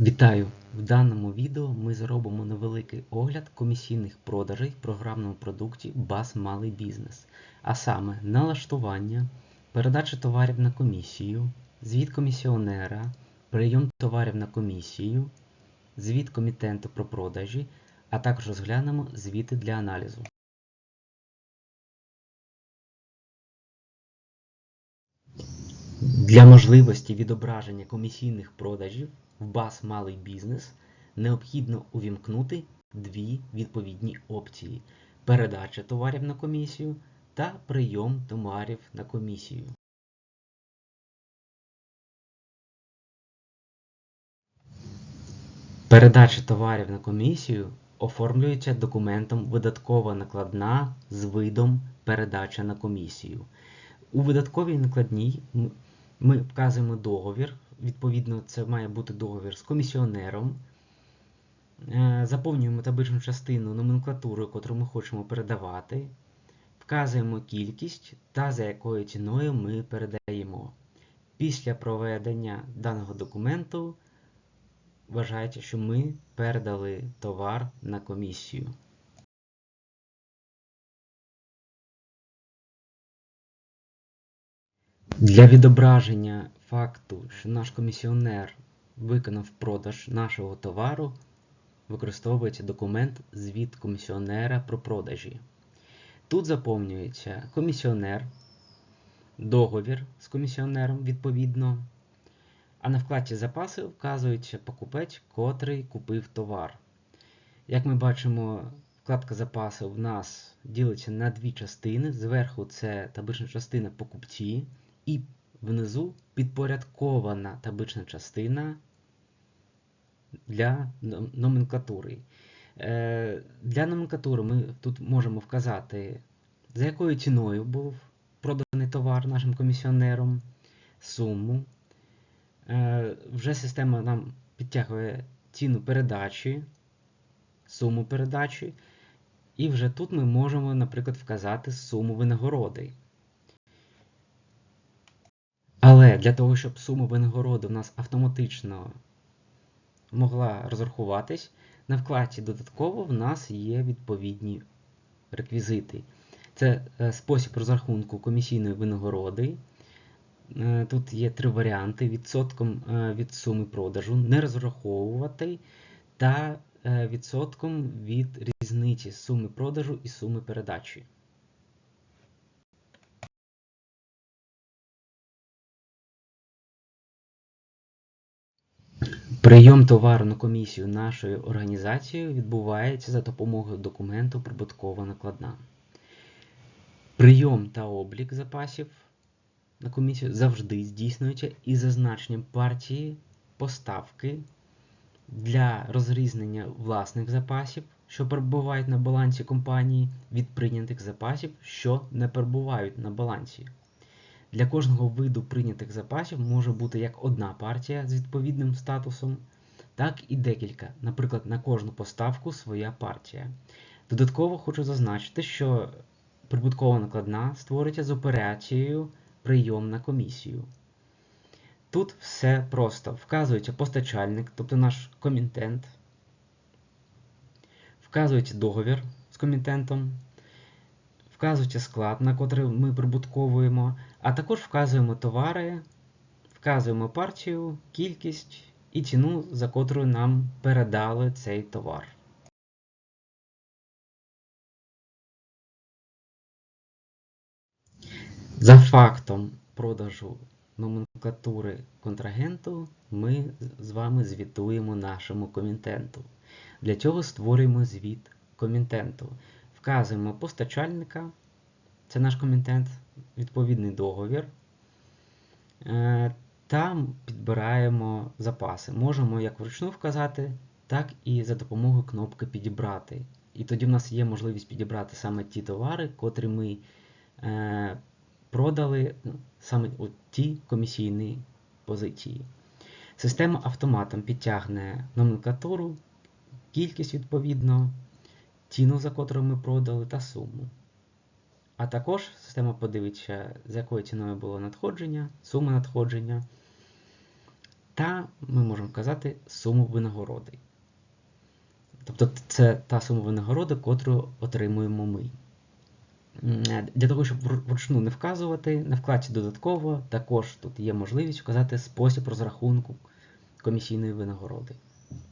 Вітаю! В даному відео ми зробимо невеликий огляд комісійних продажей в програмному продукті BAS Малий бізнес, а саме налаштування, передача товарів на комісію, звіт комісіонера, прийом товарів на комісію, звіт комітенту про продажі, а також розглянемо звіти для аналізу. Для можливості відображення комісійних продажів в BAS Малий бізнес необхідно увімкнути дві відповідні опції: передача товарів на комісію та прийом товарів на комісію. Передача товарів на комісію оформлюється документом видаткова накладна з видом передача на комісію. У видатковій накладній ми вказуємо договір. Відповідно, це має бути договір з комісіонером. Е, Заповнюємо табличну частину номенклатури, яку ми хочемо передавати. Вказуємо кількість та за якою ціною ми передаємо. Після проведення даного документу вважається, що ми передали товар на комісію. Для відображення факту, що наш комісіонер виконав продаж нашого товару, використовується документ звіт комісіонера про продажі. Тут заповнюється комісіонер, договір з комісіонером відповідно, а на вкладці запаси вказується покупець, котрий купив товар. Як ми бачимо, вкладка запаси в нас ділиться на дві частини. Зверху це таблична частина покупці, і внизу підпорядкована таблична частина для номенклатури. Е, Для номенклатури ми тут можемо вказати, за якою ціною був проданий товар нашим комісіонером, суму. Е, Вже система нам підтягує ціну передачі, суму передачі. І вже тут ми можемо, наприклад, вказати суму винагороди. Для того, щоб сума винагороди у нас автоматично могла розрахуватись, на вкладці додатково в нас є відповідні реквізити. Це е, спосіб розрахунку комісійної винагороди. Е, Тут є три варіанти: відсотком е, від суми продажу, не розраховувати та е, відсотком від різниці суми продажу і суми передачі. Прийом товару на комісію нашою організацією відбувається за допомогою документу прибуткова накладна. Прийом та облік запасів на комісію завжди здійснюється із зазначенням партії поставки для розрізнення власних запасів, що перебувають на балансі компанії, від прийнятих запасів, що не перебувають на балансі. Для кожного виду прийнятих запасів може бути як одна партія з відповідним статусом, так і декілька. Наприклад, на кожну поставку своя партія. Додатково хочу зазначити, що прибуткова накладна створюється з операцією прийом на комісію. Тут все просто. Вказується постачальник, тобто наш комітент, вказується договір з комітентом, вказується склад, на котрий ми прибутковуємо, а також вказуємо товари, вказуємо партію, кількість і ціну, за котрою нам передали цей товар. За фактом продажу номенклатури контрагенту ми з вами звітуємо нашому комітенту. Для цього створюємо звіт комітенту. Вказуємо постачальника, це наш комітент, відповідний договір. Е, Та підбираємо запаси. Можемо як вручну вказати, так і за допомогою кнопки Підібрати. І тоді в нас є можливість підібрати саме ті товари, котрі ми е, продали ну, саме у ті комісійні позиції. Система автоматом підтягне номенклатуру, кількість відповідно, ціну, за котру ми продали, та суму. А також система подивиться, з якою ціною було надходження, сума надходження та ми можемо вказати суму винагороди. Тобто це та сума винагороди, котру отримуємо ми. Для того, щоб вручну не вказувати, на вкладці додатково також тут є можливість вказати спосіб розрахунку комісійної винагороди.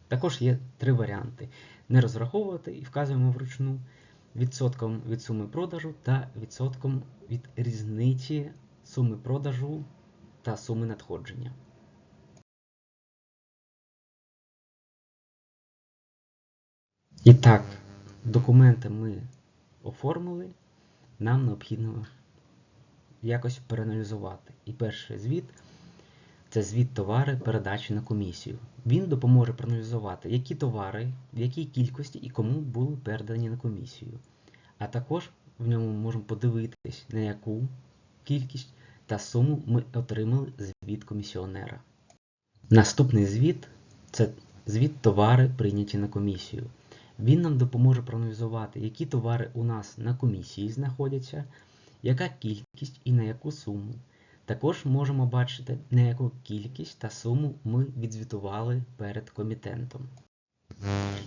Також є три варіанти: не розраховувати і вказуємо вручну відсотком від суми продажу та відсотком від різниці суми продажу та суми надходження. І так, документи ми оформили, нам необхідно якось переаналізувати. І перший звіт це звіт товари передачі на комісію. Він допоможе проаналізувати, які товари, в якій кількості і кому були передані на комісію. А також в ньому можемо подивитись, на яку кількість та суму ми отримали звіт комісіонера. Наступний звіт це звіт товари, прийняті на комісію. Він нам допоможе проаналізувати, які товари у нас на комісії знаходяться, яка кількість і на яку суму. Також можемо бачити, на яку кількість та суму ми відзвітували перед комітентом.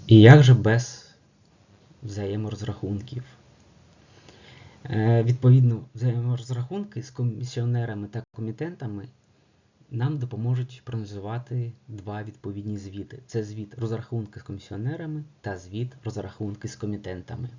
І як же без взаєморозрахунків? Е, Відповідно, взаєморозрахунки з комісіонерами та комітентами нам допоможуть проаналізувати два відповідні звіти. Це звіт розрахунки з комісіонерами та звіт розрахунки з комітентами.